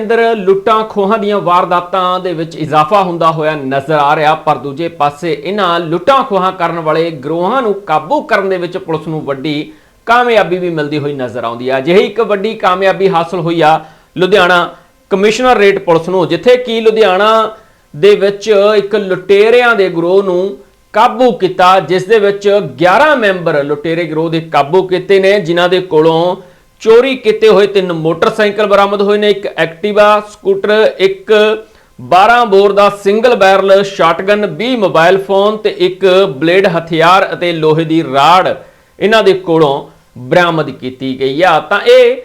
ਅੰਦਰ ਲੁੱਟਾਂ ਖੋਹਾਂ ਦੀਆਂ ਵਾਰਦਾਤਾਂ ਦੇ ਵਿੱਚ ਇਜ਼ਾਫਾ ਹੁੰਦਾ ਹੋਇਆ ਨਜ਼ਰ ਆ ਰਿਹਾ, ਪਰ ਦੂਜੇ ਪਾਸੇ ਇਹਨਾਂ ਲੁੱਟਾਂ ਖੋਹਾਂ ਕਰਨ ਵਾਲੇ ਗਰੋਹਾਂ ਨੂੰ ਕਾਬੂ ਕਰਨ ਦੇ ਵਿੱਚ ਪੁਲਿਸ ਨੂੰ ਵੱਡੀ ਕਾਮਯਾਬੀ ਵੀ ਮਿਲਦੀ ਹੋਈ ਨਜ਼ਰ ਆਉਂਦੀ ਹੈ ਅਜਿਹੀ ਇੱਕ ਵੱਡੀ ਕਾਮਯਾਬੀ ਹਾਸਲ ਹੋਈ ਆ ਲੁਧਿਆਣਾ ਕਮਿਸ਼ਨਰ ਰੇਟ ਪੁਲਿਸ ਨੂੰ, ਜਿੱਥੇ ਕਿ ਲੁਧਿਆਣਾ ਦੇ ਵਿੱਚ ਇੱਕ ਲੁਟੇਰਿਆਂ ਦੇ ਗਰੋਹ ਨੂੰ ਕਾਬੂ ਕੀਤਾ, ਜਿਸ ਦੇ ਵਿੱਚ 11 ਮੈਂਬਰ ਲੁਟੇਰੇ ਗਰੋਹ ਦੇ ਕਾਬੂ ਕੀਤੇ ਨੇ, ਜਿਨ੍ਹਾਂ ਦੇ ਕੋਲੋਂ ਚੋਰੀ ਕੀਤੇ ਹੋਏ ਤਿੰਨ ਮੋਟਰਸਾਈਕਲ ਬਰਾਮਦ ਹੋਏ ਨੇ। ਇੱਕ ਐਕਟਿਵਾ, ਸਕੂਟਰ, ਇੱਕ 12 ਬੋਰ ਦਾ single barrel, shotgun 20 mobile phone ਤੇ ਇੱਕ ਬਲੇਡ ਹਥਿਆਰ ਅਤੇ ਲੋਹੇ ਦੀ ਰਾੜ ਇਹਨਾਂ ਦੇ ਕੋਲੋਂ ਬਰਾਮਦ ਕੀਤੀ ਗਈ ਆ। ਤਾਂ ਇਹ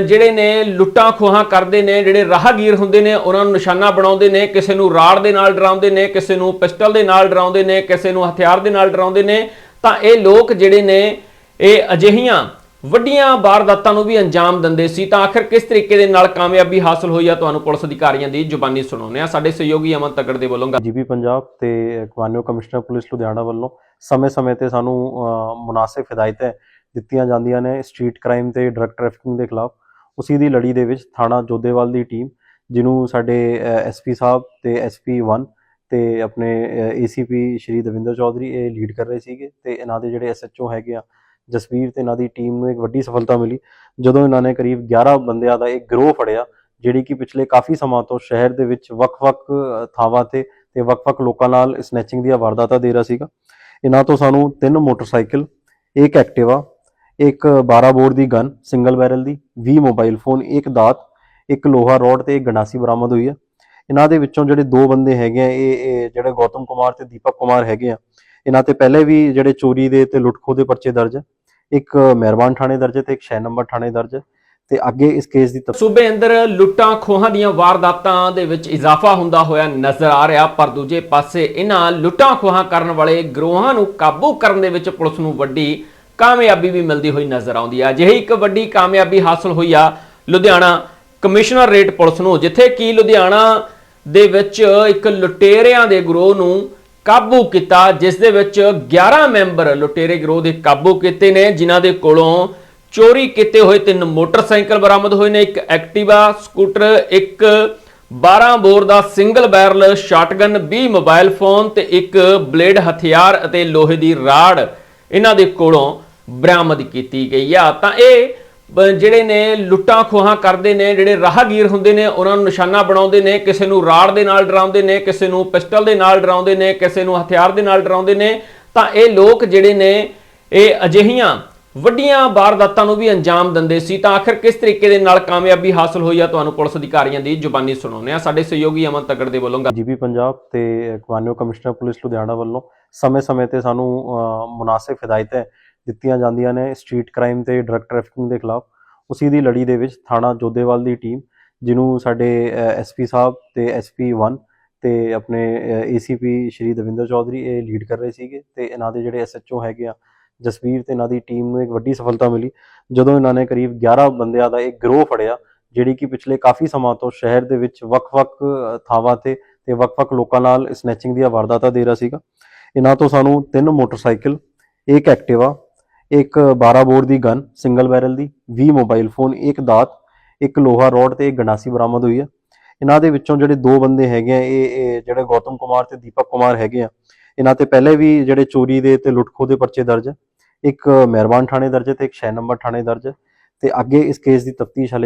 ਜਿਹੜੇ ਨੇ ਲੁੱਟਾਂ ਖੋਹਾਂ ਕਰਦੇ ਨੇ, ਜਿਹੜੇ ਰਾਹਗੀਰ ਹੁੰਦੇ ਨੇ, ਉਹਨਾਂ ਨੂੰ ਨਿਸ਼ਾਨਾ ਬਣਾਉਂਦੇ ਨੇ, ਕਿਸੇ ਨੂੰ ਰਾੜ ਦੇ ਨਾਲ ਡਰਾਉਂਦੇ ਨੇ, ਕਿਸੇ ਨੂੰ ਪਿਸਟਲ ਦੇ ਨਾਲ ਡਰਾਉਂਦੇ ਨੇ, ਕਿਸੇ ਨੂੰ ਹਥਿਆਰ ਦੇ ਨਾਲ ਡਰਾਉਂਦੇ ਨੇ। ਤਾਂ ਇਹ ਲੋਕ ਜਿਹੜੇ ਨੇ, ਇਹ ਅਜਿਹੀਆਂ ਵੱਡੀਆਂ ਵਾਰਦਾਤਾਂ ਨੂੰ ਵੀ ਅੰਜਾਮ ਦਿੰਦੇ ਸੀ, ਤਾਂ ਆਖਿਰ ਕਿਸ ਤਰੀਕੇ ਦੇ ਨਾਲ ਕਾਮਯਾਬੀ ਹਾਸਲ ਹੋਈ ਆ? ਤੁਹਾਨੂੰ ਪੁਲਿਸ ਅਧਿਕਾਰੀਆਂ ਦੀ ਜ਼ੁਬਾਨੀ ਸੁਣਾਉਂਦੇ ਆ ਸਾਡੇ ਸਹਿਯੋਗੀ ਅਮਨ ਤਗੜ ਦੇ ਵੱਲੋਂ ਜੀਬੀ ਪੰਜਾਬ ਤੇ ਕਮਾਨਿਓ ਕਮਿਸ਼ਨਰ ਪੁਲਿਸ ਲੁਧਿਆਣਾ ਵੱਲੋਂ ਸਮੇਂ-ਸਮੇਂ ਤੇ ਸਾਨੂੰ ਮੁਨਾਸਿਬ ਹਦਾਇਤਾਂ ਦਿੱਤੀਆਂ ਜਾਂਦੀਆਂ ਨੇ ਸਟਰੀਟ ਕ੍ਰਾਈਮ ਤੇ ਡਰੱਗ ਟ੍ਰੈਫਿਕਿੰਗ ਦੇ ਖਿਲਾਫ। ਉਸੇ ਦੀ ਲੜੀ ਦੇ ਵਿੱਚ ਥਾਣਾ ਜੋਧੇਵਾਲ ਦੀ ਟੀਮ, ਜਿਹਨੂੰ ਸਾਡੇ ਐਸਪੀ ਸਾਹਿਬ ਤੇ ਐਸਪੀ 1 ਤੇ ਆਪਣੇ ਏਸੀਪੀ ਸ਼੍ਰੀ ਦਵਿੰਦਰ ਚੌਧਰੀ ਇਹ ਲੀਡ ਕਰ ਰਹੇ ਸੀਗੇ ਤੇ ਇਹਨਾਂ ਦੇ ਜਿਹੜੇ ਐਸਐਚਓ ਹੈਗੇ ਆ ਜਸਵੀਰ ਤੇ ਇਹਨਾਂ ਦੀ ਟੀਮ ਨੂੰ ਇੱਕ ਵੱਡੀ ਸਫਲਤਾ ਮਿਲੀ, ਜਦੋਂ ਇਹਨਾਂ ਨੇ ਕਰੀਬ 11 ਬੰਦਿਆਂ ਦਾ ਇੱਕ ਗਰੋਹ ਫੜਿਆ, ਜਿਹੜੀ ਕਿ ਪਿਛਲੇ ਕਾਫੀ ਸਮਾਂ ਤੋਂ ਸ਼ਹਿਰ ਦੇ ਵਿੱਚ ਵੱਖ-ਵੱਖ ਥਾਵਾਂ ਤੇ ਤੇ ਵੱਖ-ਵੱਖ ਲੋਕਾਂ ਨਾਲ ਸਨੈਚਿੰਗ ਦੀਆਂ ਵਾਰਦਾਤਾਂ ਦੇ ਰਿਹਾ ਸੀਗਾ। ਇਹਨਾਂ ਤੋਂ ਸਾਨੂੰ ਤਿੰਨ ਮੋਟਰਸਾਈਕਲ, ਇੱਕ ਐਕਟਿਵਾ, ਇੱਕ 12 ਬੋਰ ਦੀ ਗਨ ਸਿੰਗਲ ਬੈਰਲ ਦੀ 20 ਮੋਬਾਈਲ ਫੋਨ ਇੱਕ ਦਾਤ, ਇੱਕ ਲੋਹਾ ਰੋਡ ਤੇ ਇੱਕ ਗੰਡਾਸੀ ਬਰਾਮਦ ਹੋਈ ਹੈ ਇਹਨਾਂ ਦੇ ਵਿੱਚੋਂ ਜਿਹੜੇ ਦੋ ਬੰਦੇ ਹੈਗੇ ਆ, ਇਹ ਇਹ ਜਿਹੜੇ ਗੌਤਮ ਕੁਮਾਰ ਤੇ ਦੀਪਕ ਕੁਮਾਰ ਹੈਗੇ ਆ, ਇਹਨਾਂ ਤੇ ਪਹਿਲੇ ਵੀ ਜਿਹੜੇ ਚੋਰੀ ਦੇ ਤੇ ਲੁੱਟਖੋ ਦੇ ਪਰਚੇ ਦਰਜ ਹੈ ਇੱਕ ਮਿਹਰਬਾਨ ਥਾਣੇ ਦਰਜ ਹੈ ਤੇ ਇੱਕ 6 ਨੰਬਰ ਥਾਣੇ ਦਰਜ ਹੈ ਤੇ ਅੱਗੇ ਇਸ ਕੇਸ ਦੀ ਸੂਬੇ ਅੰਦਰ ਲੁੱਟਾਂ ਖੋਹਾਂ ਦੀਆਂ ਵਾਰਦਾਤਾਂ ਦੇ ਵਿੱਚ ਇਜ਼ਾਫਾ ਹੁੰਦਾ ਹੋਇਆ ਨਜ਼ਰ ਆ ਰਿਹਾ, ਪਰ ਦੂਜੇ ਪਾਸੇ ਇਹਨਾਂ ਲੁੱਟਾਂ ਖੋਹਾਂ ਕਰਨ ਵਾਲੇ ਗਰੋਹਾਂ ਨੂੰ ਕਾਬੂ ਕਰਨ ਦੇ ਵਿੱਚ ਪੁਲਿਸ ਨੂੰ ਵੱਡੀ ਕਾਮਯਾਬੀ ਵੀ ਮਿਲਦੀ ਹੋਈ ਨਜ਼ਰ ਆਉਂਦੀ ਹੈ ਅਜਿਹੀ ਇੱਕ ਵੱਡੀ ਕਾਮਯਾਬੀ ਹਾਸਲ ਹੋਈ ਆ ਲੁਧਿਆਣਾ ਕਮਿਸ਼ਨਰ ਰੇਟ ਪੁਲਿਸ ਨੂੰ, ਜਿੱਥੇ ਕਿ ਲੁਧਿਆਣਾ ਦੇ ਵਿੱਚ ਇੱਕ ਲੁਟੇਰਿਆਂ ਦੇ ਗਰੋਹ ਨੂੰ ਕਾਬੂ ਕੀਤਾ, ਜਿਸ ਦੇ ਵਿੱਚ 11 ਮੈਂਬਰ ਲੁਟੇਰੇ ਗਿਰੋਹ ਦੇ ਕਾਬੂ ਕੀਤੇ ਨੇ, ਜਿਨ੍ਹਾਂ ਦੇ ਕੋਲੋਂ ਚੋਰੀ ਕੀਤੇ ਹੋਏ ਤਿੰਨ ਮੋਟਰਸਾਈਕਲ ਬਰਾਮਦ ਹੋਏ ਨੇ, ਇੱਕ ਐਕਟਿਵਾ, ਸਕੂਟਰ, ਇੱਕ 12 ਬੋਰ ਦਾ single barrel, shotgun 20 mobile phone ਤੇ ਇੱਕ ਬਲੇਡ ਹਥਿਆਰ ਅਤੇ ਲੋਹੇ ਦੀ ਰਾੜ ਇਹਨਾਂ ਦੇ ਕੋਲੋਂ ਬਰਾਮਦ ਕੀਤੀ ਗਈ ਆ। ਤਾਂ ਇਹ ਜਿਹੜੇ ਨੇ ਲੁੱਟਾਂ ਖੋਹਾਂ ਕਰਦੇ ਨੇ ਜਿਹੜੇ ਰਾਹਗੀਰ ਹੁੰਦੇ ਨੇ ਉਹਨਾਂ ਨੂੰ ਨਿਸ਼ਾਨਾ ਬਣਾਉਂਦੇ ਨੇ ਕਿਸੇ ਨੂੰ ਰਾੜ ਦੇ ਨਾਲ ਡਰਾਉਂਦੇ ਨੇ ਕਿਸੇ ਨੂੰ ਪਿਸਟਲ ਦੇ ਨਾਲ ਡਰਾਉਂਦੇ ਨੇ ਕਿਸੇ ਨੂੰ ਹਥਿਆਰ ਦੇ ਨਾਲ ਡਰਾਉਂਦੇ ਨੇ ਤਾਂ ਇਹ ਲੋਕ ਜਿਹੜੇ ਨੇ ਇਹ ਅਜਿਹੀਆਂ ਵੱਡੀਆਂ ਵਾਰਦਾਤਾਂ ਨੂੰ ਵੀ ਅੰਜਾਮ ਦਿੰਦੇ ਸੀ। ਤਾਂ ਆਖਿਰ ਕਿਸ ਤਰੀਕੇ ਦੇ ਨਾਲ ਕਾਮਯਾਬੀ ਹਾਸਲ ਹੋਈ ਆ? ਤੁਹਾਨੂੰ ਪੁਲਿਸ ਅਧਿਕਾਰੀਆਂ ਦੀ ਜ਼ੁਬਾਨੀ ਸੁਣਾਉਂਦੇ ਆ ਸਾਡੇ ਸਹਿਯੋਗੀ ਅਮਨ ਤਕੜ ਦੇ ਵੱਲੋਂ ਜੀਬੀ ਪੰਜਾਬ ਤੇ ਕਮਾਨਿਓ ਕਮਿਸ਼ਨਰ ਪੁਲਿਸ ਲੁਧਿਆਣਾ ਵੱਲੋਂ ਸਮੇਂ-ਸਮੇਂ ਤੇ ਸਾਨੂੰ ਅਹ, ਮੁਨਾਸਿਬ ਹਦਾਇਤਾਂ ਦਿੱਤੀਆਂ ਜਾਂਦੀਆਂ ਨੇ ਸਟਰੀਟ ਕ੍ਰਾਈਮ ਤੇ ਡਰੱਗ ਟ੍ਰੈਫਿਕਿੰਗ ਦੇ ਖਿਲਾਫ। ਉਸੇ ਦੀ ਲੜੀ ਦੇ ਵਿੱਚ ਥਾਣਾ ਜੋਧੇਵਾਲ ਦੀ ਟੀਮ, ਜਿਹਨੂੰ ਸਾਡੇ ਐਸਪੀ ਸਾਹਿਬ ਤੇ ਐਸਪੀ 1 ਤੇ ਆਪਣੇ ਏਸੀਪੀ ਸ਼੍ਰੀ ਦਵਿੰਦਰ ਚੌਧਰੀ ਇਹ ਲੀਡ ਕਰ ਰਹੇ ਸੀਗੇ ਤੇ ਇਹਨਾਂ ਦੇ ਜਿਹੜੇ ਐਸਐਚਓ ਹੈਗੇ ਆ, ਜਸਵੀਰ ਤੇ ਇਹਨਾਂ ਦੀ ਟੀਮ ਨੂੰ ਇੱਕ ਵੱਡੀ ਸਫਲਤਾ ਮਿਲੀ। ਜਦੋਂ ਇਹਨਾਂ ਨੇ ਕਰੀਬ 11 ਬੰਦਿਆਂ ਦਾ ਇੱਕ ਗਰੋਹ ਫੜਿਆ, ਜਿਹੜੀ ਕਿ ਪਿਛਲੇ ਕਾਫੀ ਸਮਾਂ ਤੋਂ ਸ਼ਹਿਰ ਦੇ ਵਿੱਚ ਵੱਖ-ਵੱਖ ਥਾਵਾਂ ਤੇ ਤੇ ਵੱਖ-ਵੱਖ ਲੋਕਾਂ ਨਾਲ ਸਨੈਚਿੰਗ ਦੀਆਂ ਵਾਰਦਾਤਾਂ ਦੇ ਰਿਹਾ ਸੀਗਾ। ਇਹਨਾਂ ਤੋਂ ਸਾਨੂੰ ਤਿੰਨ ਮੋਟਰਸਾਈਕਲ, ਇੱਕ ਐਕਟਿਵਾ ਇੱਕ 12 ਬੋਰ ਦੀ ਗਨ ਸਿੰਗਲ ਬੈਰਲ ਦੀ 20 ਮੋਬਾਈਲ ਫੋਨ ਇੱਕ ਦਾਤ, ਇੱਕ ਲੋਹਾ ਰੋਡ ਤੇ ਇੱਕ ਗੰਡਾਸੀ ਬਰਾਮਦ ਹੋਈ ਹੈ ਇਹਨਾਂ ਦੇ ਵਿੱਚੋਂ ਜਿਹੜੇ ਦੋ ਬੰਦੇ ਹੈਗੇ ਆ, ਇਹ ਜਿਹੜੇ ਗੌਤਮ ਕੁਮਾਰ ਤੇ ਦੀਪਕ ਕੁਮਾਰ ਹੈਗੇ ਆ, ਇਹਨਾਂ ਤੇ ਪਹਿਲੇ ਵੀ ਜਿਹੜੇ ਚੋਰੀ ਦੇ ਤੇ ਲੁੱਟਖੋ ਦੇ ਪਰਚੇ ਦਰਜ ਹੈ ਇੱਕ ਮਿਹਰਬਾਨ ਥਾਣੇ ਦਰਜ ਹੈ ਤੇ ਇੱਕ 6 ਨੰਬਰ ਥਾਣੇ ਦਰਜ ਹੈ ਤੇ ਅੱਗੇ ਇਸ ਕੇਸ ਦੀ ਤਫਤੀਸ਼ ਹਲੇ